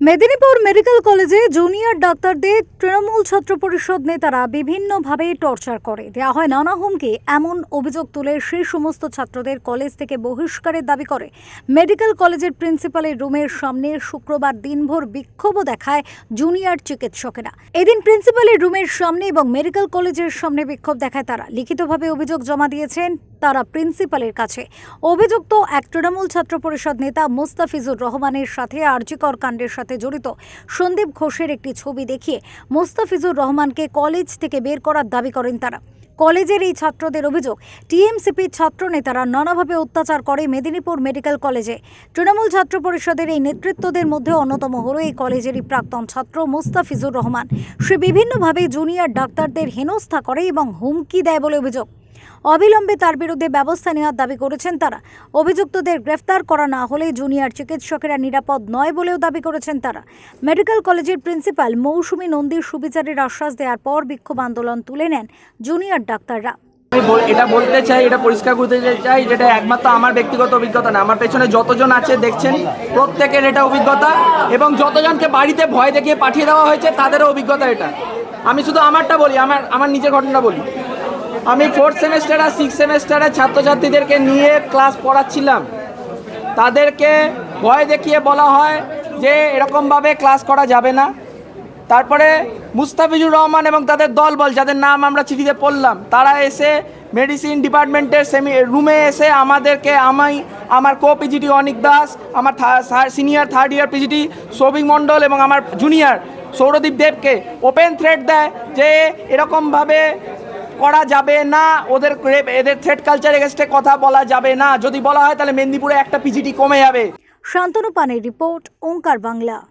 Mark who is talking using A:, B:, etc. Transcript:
A: Medinipur medical কলেজে junior ডাক্তারদের তৃণমূল ছাত্র পরিষদ নেতারা বিভিন্নভাবে টর্চার করে। দেওয়া হয় নানা হুমকি, এমন অভিযোগ তুলে সেই সমস্ত ছাত্রদের কলেজ থেকে বহিষ্কারের দাবি করে। মেডিকেল কলেজের প্রিন্সিপালের রুমের সামনে শুক্রবার দিনভর বিক্ষোভও দেখায় জুনিয়র চিকিৎসকেরা। এদিন প্রিন্সিপালের রুমের সামনে এবং মেডিকেল কলেজের সামনে বিক্ষোভ দেখায় তারা। লিখিতভাবে অভিযোগ জমা দিয়েছেন তারা প্রিন্সিপালের কাছে। অভিযুক্ত এক তৃণমূল ছাত্র পরিষদ নেতা মুস্তাফিজুর রহমানের সাথে আর্যিকর কাণ্ডের সাথে জড়িত সন্দীপ ঘোষের একটি ছবি দেখিয়ে মুস্তাফিজুর রহমানকে কলেজ থেকে বের করার দাবি করেন তারা। কলেজের এই ছাত্রদের অভিযোগ টিএমসিপির ছাত্র নেতারা নানাভাবে অত্যাচার করে মেদিনীপুর মেডিকেল কলেজে। তৃণমূল ছাত্র পরিষদের এই নেতৃত্বদের মধ্যে অন্যতম হল এই কলেজেরই প্রাক্তন ছাত্র মুস্তাফিজুর রহমান। সে বিভিন্নভাবে জুনিয়র ডাক্তারদের হেনস্থা করে এবং হুমকি দেয় বলে অভিযোগ। অবিলম্বে তার বিরুদ্ধে ব্যবস্থা নেওয়ার দাবি করেছেন তারা। অভিযুক্তদের গ্রেফতার করা না হলে জুনিয়র চিকিৎসকেরা নিরাপদ নয় বলেও দাবি করেছেন তারা। মেডিকেল কলেজের প্রিন্সিপাল মৌসুমী নন্দীর সুবিচারের আশ্বাস দেওয়ার পর বিক্ষোভ আন্দোলন তুলে নেন জুনিয়র ডাক্তাররা।
B: আমি এটা বলতে চাই, এটা পরিষ্কার করতে চাই, যেটা একমাত্র আমার ব্যক্তিগত অভিজ্ঞতা না। আমার পেছনে যতজন আছে দেখছেন, প্রত্যেকের এটা অভিজ্ঞতা এবং যতজনকে বাড়িতে ভয় দেখিয়ে পাঠিয়ে দেওয়া হয়েছে, তাদেরও অভিজ্ঞতা এটা। আমি শুধু আমারটা বলি, আমার আমার নিজের ঘটনা বলি। আমি ফোর্থ সেমেস্টার আর সিক্স সেমেস্টারে ছাত্রছাত্রীদেরকে নিয়ে ক্লাস পড়াচ্ছিলাম। তাদেরকে ভয় দেখিয়ে বলা হয় যে এরকমভাবে ক্লাস করা যাবে না। তারপরে মুস্তাফিজুর রহমান এবং তাদের দল বল যাদের নাম আমরা চিঠিতে পড়লাম, তারা এসে মেডিসিন ডিপার্টমেন্টের সেমি রুমে এসে আমাদেরকে আমাই আমার কো পিজিটি অনিক দাস, আমার senior third year PGT Souvik Mondal এবং আমার জুনিয়র সৌরদীপ দেবকে ওপেন থ্রেড দেয় যে এরকমভাবে করা যাবে না। ওদের এদের থ্রেড কালচার এগেস্টে কথা বলা যাবে না। যদি বলা হয়, তাহলে মেদিনীপুরে একটা পিজিটি কমে যাবে।
A: শান্তনু পানের রিপোর্ট, ওঙ্কার বাংলা।